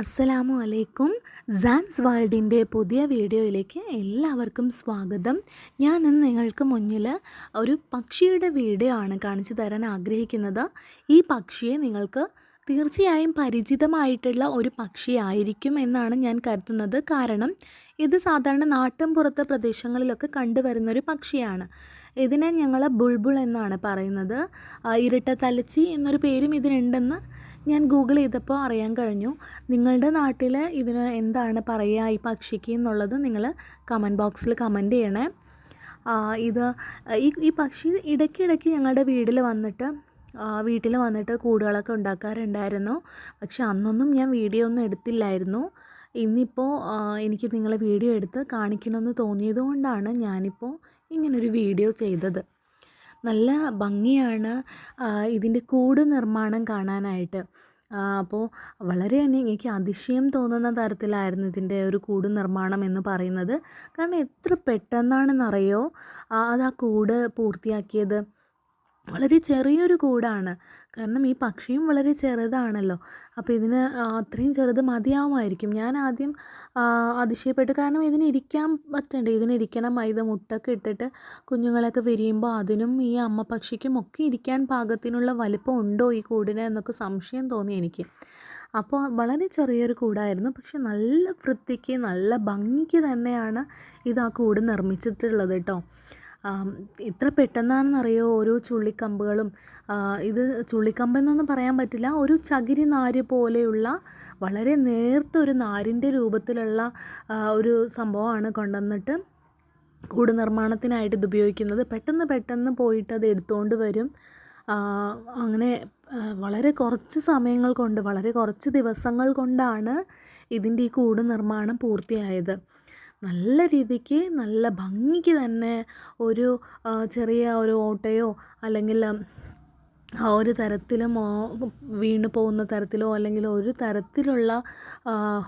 അസ്സലാമു അലൈക്കും സാൻസ് വേൾഡിന്റെ പുതിയ വീഡിയോയിലേക്ക് എല്ലാവർക്കും സ്വാഗതം. ഞാൻ ഇന്ന് നിങ്ങൾക്ക് മുന്നിൽ ഒരു പക്ഷിയുടെ വീഡിയോ ആണ് കാണിച്ചു തരാൻ ആഗ്രഹിക്കുന്നത്. ഈ പക്ഷിയെ നിങ്ങൾക്ക് തീർച്ചയായും പരിചിതമായിട്ടുള്ള ഒരു പക്ഷിയായിരിക്കും എന്നാണ് ഞാൻ കരുതുന്നത്. കാരണം ഇത് സാധാരണ നാട്ടിൻപുറത്തെ പ്രദേശങ്ങളിലൊക്കെ കണ്ടുവരുന്നൊരു പക്ഷിയാണ്. ഇതിനെ ഞങ്ങൾ ബുൾബുൾ എന്നാണ് പറയുന്നത്. ഇരട്ടത്തലച്ചി എന്നൊരു പേരും ഇതിനുണ്ടെന്ന് ഞാൻ ഗൂഗിൾ ചെയ്തപ്പോൾ അറിയാൻ കഴിഞ്ഞു. നിങ്ങളുടെ നാട്ടിൽ ഇതിന് എന്താണ് പറയുക ഈ പക്ഷിക്ക് എന്നുള്ളത് നിങ്ങൾ കമന്റ് ബോക്സിൽ കമന്റ് ചെയ്യണേ. ഇത് ഈ ഈ പക്ഷി ഇടയ്ക്കിടയ്ക്ക് ഞങ്ങളുടെ വീട്ടിൽ വന്നിട്ട് വീട്ടിൽ വന്നിട്ട് കൂടുകളൊക്കെ ഉണ്ടാക്കാറുണ്ടായിരുന്നു. പക്ഷെ അന്നൊന്നും ഞാൻ വീഡിയോ ഒന്നും എടുത്തില്ലായിരുന്നു. ഇന്നിപ്പോൾ എനിക്ക് നിങ്ങളെ വീഡിയോ എടുത്ത് കാണിക്കണമെന്ന് തോന്നിയത് കൊണ്ടാണ് ഞാനിപ്പോൾ ഇങ്ങനൊരു വീഡിയോ ചെയ്തത്. നല്ല ഭംഗിയാണ് ഇതിന്റെ കൂട് നിർമ്മാണം കാണാനായിട്ട്. അപ്പോൾ വളരെ തന്നെ എനിക്ക് അതിശയം തോന്നുന്ന തരത്തിലായിരുന്നു ഇതിന്റെ ഒരു കൂട് നിർമ്മാണം എന്ന് പറയുന്നത്. കാരണം എത്ര പെട്ടെന്നാണെന്നറിയോ? അത് ആ കൂട് പൂർത്തിയാക്കിയത്. വളരെ ചെറിയൊരു കൂടാണ്. കാരണം ഈ പക്ഷിയും വളരെ ചെറുതാണല്ലോ. അപ്പോൾ ഇതിന് അത്രയും ചെറുത് മതിയാവുമായിരിക്കും. ഞാൻ ആദ്യം അതിശയപ്പെട്ടു. കാരണം ഇതിന് ഇരിക്കാൻ പറ്റണ്ടേ? ഇതിന് ഇരിക്കണം. മുട്ടൊക്കെ ഇട്ടിട്ട് കുഞ്ഞുങ്ങളൊക്കെ വിരിയുമ്പോൾ അതിനും ഈ അമ്മ പക്ഷിക്കും ഒക്കെ ഇരിക്കാൻ പാകത്തിനുള്ള വലിപ്പം ഉണ്ടോ ഈ കൂടിന് എന്നൊക്കെ സംശയം തോന്നി എനിക്ക്. അപ്പോൾ വളരെ ചെറിയൊരു കൂടായിരുന്നു. പക്ഷെ നല്ല വൃത്തിക്ക് നല്ല ഭംഗിക്ക് തന്നെയാണ് ഇത് ആ കൂട് നിർമ്മിച്ചിട്ടുള്ളത് കേട്ടോ. ഇത്ര പെട്ടെന്നാണെന്നറിയോ ഓരോ ചുള്ളിക്കമ്പുകളും. ഇത് ചുള്ളിക്കമ്പെന്നൊന്നും പറയാൻ പറ്റില്ല. ഒരു ചകിരി നാര് പോലെയുള്ള വളരെ നേർത്ത ഒരു നാരിന്റെ രൂപത്തിലുള്ള ഒരു സംഭവമാണ് കൊണ്ടുവന്നിട്ട് കൂട് നിർമ്മാണത്തിനായിട്ട് ഇത് ഉപയോഗിക്കുന്നത് പെട്ടെന്ന് പെട്ടെന്ന് പോയിട്ട് അത് എടുത്തുകൊണ്ട് വരും അങ്ങനെ വളരെ കുറച്ച് സമയങ്ങൾ കൊണ്ട് വളരെ കുറച്ച് ദിവസങ്ങൾ കൊണ്ടാണ് ഇതിന്റെ ഈ കൂട് നിർമ്മാണം പൂർത്തിയായത്. നല്ല രീതിക്ക് നല്ല ഭംഗിക്ക് തന്നെ ഒരു ചെറിയ ഒരു ഓട്ടയോ അല്ലെങ്കിൽ ഒരു തരത്തിലും വീണ് പോകുന്ന തരത്തിലോ അല്ലെങ്കിൽ ഒരു തരത്തിലുള്ള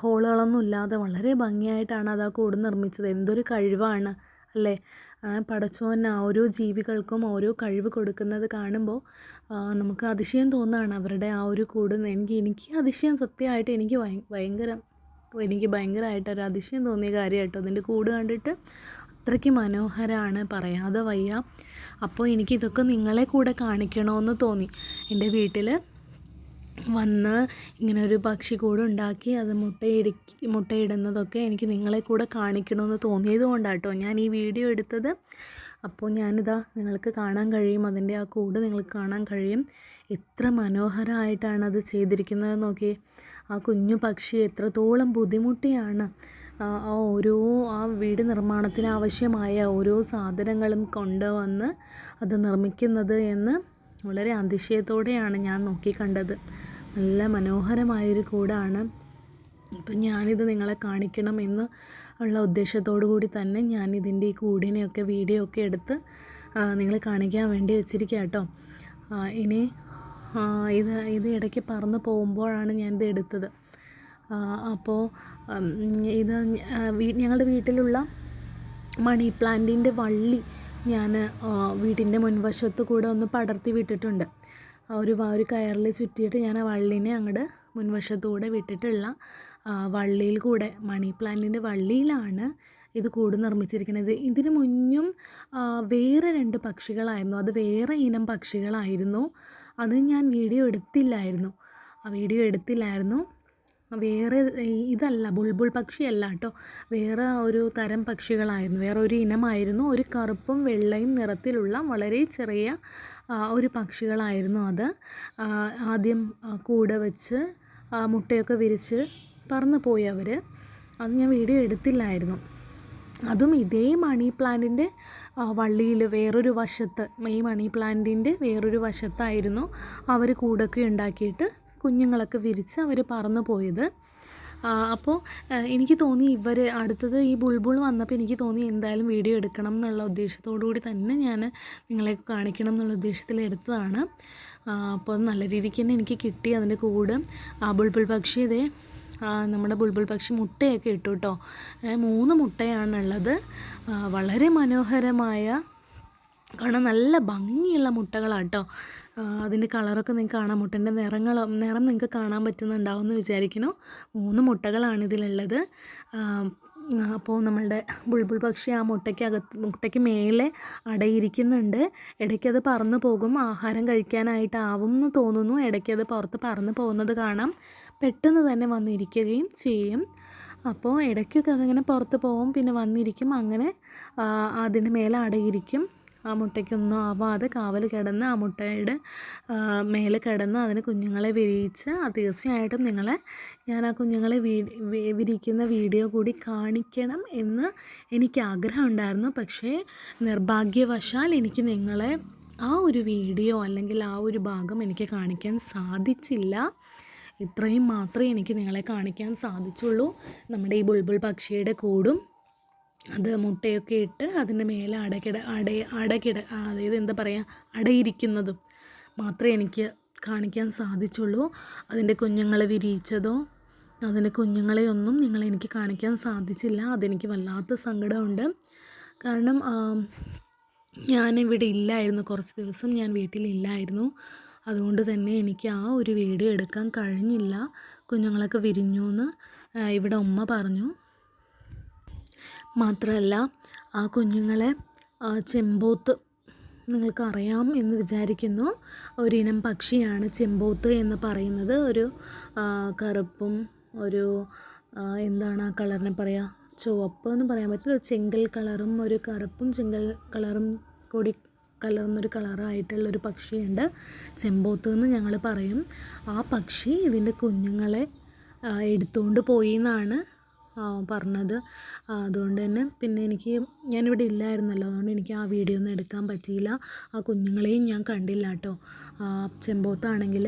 ഹോളുകളൊന്നും ഇല്ലാതെ വളരെ ഭംഗിയായിട്ടാണ് അത് ആ കൂട് നിർമ്മിച്ചത്. എന്തൊരു കഴിവാണ് അല്ലേ? പടച്ചോൻ ഓരോ ജീവികൾക്കും ഓരോ കഴിവ് കൊടുക്കുന്നത് കാണുമ്പോൾ നമുക്ക് അതിശയം തോന്നുകയാണ് അവരുടെ ആ ഒരു കൂട്. എനിക്ക് എനിക്ക് അതിശയം സത്യമായിട്ട് എനിക്ക് ഭയ ഭയങ്കര എനിക്ക് ഭയങ്കരമായിട്ട് ഒരു അതിശയം തോന്നിയ കാര്യമായിട്ടോ അതിന്റെ കൂട് കണ്ടിട്ട്? അത്രയ്ക്ക് മനോഹരമാണ് പറയാതെ വയ്യ. അപ്പോൾ എനിക്കിതൊക്കെ നിങ്ങളെ കൂടെ കാണിക്കണമെന്ന് തോന്നി. എന്റെ വീട്ടിൽ വന്ന് ഇങ്ങനെ ഒരു പക്ഷിക്കൂട് ഉണ്ടാക്കി അത് മുട്ടയിടി മുട്ടയിടുന്നതൊക്കെ എനിക്ക് നിങ്ങളെ കൂടെ കാണിക്കണമെന്ന് തോന്നിയത് കൊണ്ടാട്ടോ ഞാൻ ഈ വീഡിയോ എടുത്തത്. അപ്പോൾ ഞാനിതാ നിങ്ങൾക്ക് കാണാൻ കഴിയും അതിന്റെ ആ കൂട് നിങ്ങൾക്ക് കാണാൻ കഴിയും. എത്ര മനോഹരമായിട്ടാണ് അത് ചെയ്തിരിക്കുന്നത് നോക്കി ആ കുഞ്ഞു പക്ഷി എത്രത്തോളം ബുദ്ധിമുട്ടിയാണ് ഓരോ ആ വീട് നിർമ്മാണത്തിന് ആവശ്യമായ ഓരോ സാധനങ്ങളും കൊണ്ടുവന്ന് അത് നിർമ്മിക്കുന്നത് എന്ന് വളരെ അതിശയത്തോടെയാണ് ഞാൻ നോക്കിക്കണ്ടത്. നല്ല മനോഹരമായൊരു കൂടാണ്. ഇപ്പം ഞാനിത് നിങ്ങളെ കാണിക്കണം എന്ന് ഉള്ള ഉദ്ദേശത്തോടു കൂടി തന്നെ ഞാൻ ഇതിന്റെ ഈ കൂടിനെയൊക്കെ വീഡിയോ ഒക്കെ എടുത്ത് നിങ്ങളെ കാണിക്കാൻ വേണ്ടി വെച്ചിരിക്കുക കേട്ടോ ഇനി ഇത് ഇത് ഇടയ്ക്ക് പറന്ന് പോകുമ്പോഴാണ് ഞാനിത് എടുത്തത്. ആ, അപ്പോൾ ഇത് ഞങ്ങളുടെ വീട്ടിലുള്ള മണി പ്ലാന്റിന്റെ വള്ളി ഞാൻ വീട്ടിന്റെ മുൻവശത്ത് കൂടെ ഒന്ന് പടർത്തി വിട്ടിട്ടുണ്ട്. ഒരു ഒരു കയറിൽ ചുറ്റിയിട്ട് ഞാൻ ആ വള്ളിനെ അങ്ങോട്ട് മുൻവശത്ത് കൂടെ വിട്ടിട്ടുള്ള വള്ളിയിൽ കൂടെ മണി പ്ലാന്റിന്റെ വള്ളിയിലാണ് ഇത് കൂട് നിർമ്മിച്ചിരിക്കുന്നത്. ഇതിന് മുന്നും വേറെ രണ്ട് പക്ഷികളായിരുന്നു. അത് വേറെ ഇനം പക്ഷികളായിരുന്നു. അത് ഞാൻ വീഡിയോ എടുത്തില്ലായിരുന്നു. ആ വീഡിയോ എടുത്തില്ലായിരുന്നു. വേറെ ഇതല്ല ബുൾബുൾ പക്ഷിയല്ല കേട്ടോ. വേറെ ഒരു തരം പക്ഷികളായിരുന്നു. വേറെ ഒരു ഇനമായിരുന്നു. ഒരു കറുപ്പും വെള്ളയും നിറത്തിലുള്ള വളരെ ചെറിയ ഒരു പക്ഷികളായിരുന്നു അത്. ആദ്യം കൂട് വെച്ച് മുട്ടയൊക്കെ വിരിച്ച് പറന്നു പോയി അവർ അത് ഞാൻ വീഡിയോ എടുത്തില്ലായിരുന്നു. അതും ഇതേ മണി പ്ലാന്റിന്റെ വള്ളിയിൽ വേറൊരു വശത്ത് ഈ മണി പ്ലാന്റിന്റെ വേറൊരു വശത്തായിരുന്നു അവർ കൂടൊക്കെ ഉണ്ടാക്കിയിട്ട് കുഞ്ഞുങ്ങളൊക്കെ വിരിച്ച് അവർ പറന്നു പോയത്. അപ്പോൾ എനിക്ക് തോന്നി ഇവർ അടുത്തത് ഈ ബുൾബുൾ വന്നപ്പോൾ എനിക്ക് തോന്നി എന്തായാലും വീഡിയോ എടുക്കണം എന്നുള്ള ഉദ്ദേശത്തോടു കൂടി തന്നെ ഞാൻ നിങ്ങളെ കാണിക്കണം എന്നുള്ള ഉദ്ദേശത്തിൽ എടുത്തതാണ്. അപ്പോൾ നല്ല രീതിക്ക് തന്നെ എനിക്ക് കിട്ടി അതിന്റെ കൂട്. ആ ബുൾബുൾ പക്ഷി ഇതേ നമ്മുടെ ബുൾബുൾ പക്ഷി മുട്ടയൊക്കെ ഇട്ടു കേട്ടോ മൂന്ന് മുട്ടയാണുള്ളത്. വളരെ മനോഹരമായ കാണാൻ നല്ല ഭംഗിയുള്ള മുട്ടകളാണ് കേട്ടോ അതിന്റെ കളറൊക്കെ നിങ്ങൾക്ക് കാണാം. മുട്ടന്റെ നിറങ്ങൾ നിറം നിങ്ങൾക്ക് കാണാൻ പറ്റുന്നുണ്ടാവും എന്ന് വിചാരിക്കുന്നു. മൂന്ന് മുട്ടകളാണ് ഇതിലുള്ളത്. അപ്പോൾ നമ്മളുടെ ബുൾബുൾ പക്ഷി ആ മുട്ടയ്ക്കകത്ത് മുട്ടയ്ക്ക് മേലെ അടയിരിക്കുന്നുണ്ട്. ഇടയ്ക്ക് അത് പറന്ന് പോകും. ആഹാരം കഴിക്കാനായിട്ടാവും എന്ന് തോന്നുന്നു. ഇടയ്ക്ക് അത് പുറത്ത് പറന്ന് പോകുന്നത് കാണാം. പെട്ടെന്ന് തന്നെ വന്നിരിക്കുകയും ചെയ്യും. അപ്പോൾ ഇടയ്ക്കൊക്കെ അതിങ്ങനെ പുറത്ത് പോകും പിന്നെ വന്നിരിക്കും. അങ്ങനെ അതിന് മേലെ അടയിരിക്കും. ആ മുട്ടയ്ക്കൊന്നും ആവാതെ കാവൽ കിടന്ന് ആ മുട്ടയുടെ മേലെ കിടന്ന് അതിന് കുഞ്ഞുങ്ങളെ വിരിയിച്ച് തീർച്ചയായിട്ടും നിങ്ങളെ ഞാൻ ആ കുഞ്ഞുങ്ങളെ വിരിക്കുന്ന വീഡിയോ കൂടി കാണിക്കണം എന്ന് എനിക്ക് ആഗ്രഹം ഉണ്ടായിരുന്നു. പക്ഷേ നിർഭാഗ്യവശാൽ എനിക്ക് നിങ്ങളെ ആ ഒരു വീഡിയോ അല്ലെങ്കിൽ ആ ഒരു ഭാഗം എനിക്ക് കാണിക്കാൻ സാധിച്ചില്ല. ഇത്രയും മാത്രമേ എനിക്ക് നിങ്ങളെ കാണിക്കാൻ സാധിച്ചുള്ളൂ. നമ്മുടെ ഈ ബുൾബുൾ പക്ഷിയുടെ കൂടും അത് മുട്ടയൊക്കെ ഇട്ട് അതിന്റെ മേലെ അടകിട അട അടകിട അതായത് എന്താ പറയുക അടയിരിക്കുന്നതും. മാത്രമേ എനിക്ക് കാണിക്കാൻ സാധിച്ചുള്ളൂ. അതിന്റെ കുഞ്ഞുങ്ങളെ വിരിയിച്ചതോ അതിന്റെ കുഞ്ഞുങ്ങളെ ഒന്നും നിങ്ങളെനിക്ക് കാണിക്കാൻ സാധിച്ചില്ല. അതെനിക്ക് വല്ലാത്ത സങ്കടമുണ്ട്. കാരണം ഞാനിവിടെ ഇല്ലായിരുന്നു. കുറച്ച് ദിവസം ഞാൻ വീട്ടിലില്ലായിരുന്നു. അതുകൊണ്ട് തന്നെ എനിക്ക് ആ ഒരു വീഡിയോ എടുക്കാൻ കഴിഞ്ഞില്ല. കുഞ്ഞുങ്ങളൊക്കെ വിരിഞ്ഞു എന്ന് ഇവിടെ ഉമ്മ പറഞ്ഞു. മാത്രമല്ല ആ കുഞ്ഞുങ്ങളെ ചെമ്പോത്ത് നിങ്ങൾക്കറിയാം എന്ന് വിചാരിക്കുന്നു. ഒരിനം പക്ഷിയാണ് ചെമ്പോത്ത് എന്ന് പറയുന്നത്. ഒരു കറുപ്പും ഒരു എന്താണ് ആ കളറിനെ പറയുക ചുവപ്പ് എന്ന് പറയാൻ പറ്റില്ല. ചെങ്കൽ കളറും ഒരു കറുപ്പും ചെങ്കൽ കളറും കൂടി കലർന്നൊരു കളറായിട്ടുള്ളൊരു പക്ഷിയുണ്ട്. ചെമ്പോത്ത് എന്ന് ഞങ്ങൾ പറയും. ആ പക്ഷി ഇതിന്റെ കുഞ്ഞുങ്ങളെ എടുത്തുകൊണ്ട് പോയി എന്നാണ് പറഞ്ഞത്. അതുകൊണ്ട് തന്നെ പിന്നെ എനിക്ക് ഞാനിവിടെ ഇല്ലായിരുന്നല്ലോ. അതുകൊണ്ട് എനിക്ക് ആ വീഡിയോ ഒന്നും എടുക്കാൻ പറ്റിയില്ല. ആ കുഞ്ഞുങ്ങളെയും ഞാൻ കണ്ടില്ല കേട്ടോ. ചെമ്പോത്താണെങ്കിൽ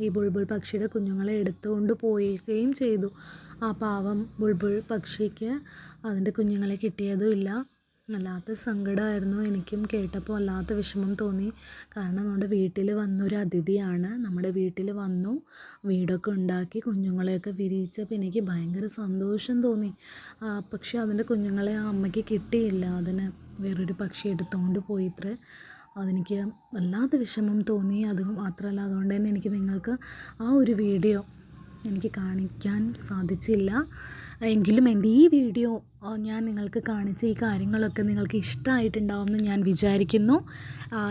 ഈ ബുൾബുൾ പക്ഷിയുടെ കുഞ്ഞുങ്ങളെ എടുത്തുകൊണ്ട് പോയിക്കുകയും ചെയ്തു. ആ പാവം ബുൾബുൾ പക്ഷിക്ക് അതിന്റെ കുഞ്ഞുങ്ങളെ കിട്ടിയതും ഇല്ല. വല്ലാത്ത സങ്കടമായിരുന്നു. എനിക്കും കേട്ടപ്പോൾ വല്ലാത്ത വിഷമം തോന്നി. കാരണം നമ്മുടെ വീട്ടിൽ വന്നൊരു അതിഥിയാണ്. നമ്മുടെ വീട്ടിൽ വന്നു. വീടൊക്കെ ഉണ്ടാക്കി കുഞ്ഞുങ്ങളെയൊക്കെ വിരിയിച്ചപ്പോൾ എനിക്ക് ഭയങ്കര സന്തോഷം തോന്നി. പക്ഷേ അതിന്റെ കുഞ്ഞുങ്ങളെ ആ അമ്മയ്ക്ക് കിട്ടിയില്ല. അതിന് വേറൊരു പക്ഷി എടുത്തുകൊണ്ട് പോയിത്രേ അതെനിക്ക് വല്ലാത്ത വിഷമം തോന്നി. അത് മാത്രമല്ല അതുകൊണ്ട് തന്നെ എനിക്ക് നിങ്ങൾക്ക് ആ ഒരു വീഡിയോ എനിക്ക് കാണിക്കാൻ സാധിച്ചില്ല. എങ്കിലും എന്റെ ഈ വീഡിയോ ഞാൻ നിങ്ങൾക്ക് കാണിച്ച ഈ കാര്യങ്ങളൊക്കെ നിങ്ങൾക്ക് ഇഷ്ടമായിട്ടുണ്ടാവുമെന്ന് ഞാൻ വിചാരിക്കുന്നു.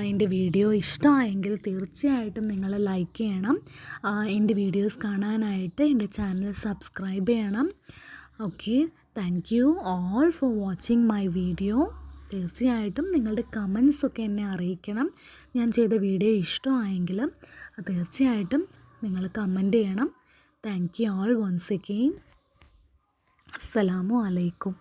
എന്റെ വീഡിയോ ഇഷ്ടമായെങ്കിൽ തീർച്ചയായിട്ടും നിങ്ങൾ ലൈക്ക് ചെയ്യണം. എന്റെ വീഡിയോസ് കാണാനായിട്ട് എന്റെ ചാനൽ സബ്സ്ക്രൈബ് ചെയ്യണം. Okay thank you all for watching my video തീർച്ചയായിട്ടും നിങ്ങളുടെ കമൻസൊക്കെ എന്നെ അറിയിക്കണം. ഞാൻ ചെയ്ത വീഡിയോ ഇഷ്ടമായെങ്കിൽ തീർച്ചയായിട്ടും നിങ്ങൾ കമന്റ് ചെയ്യണം. Thank you all once again അസ്സലാമു അലൈക്കും.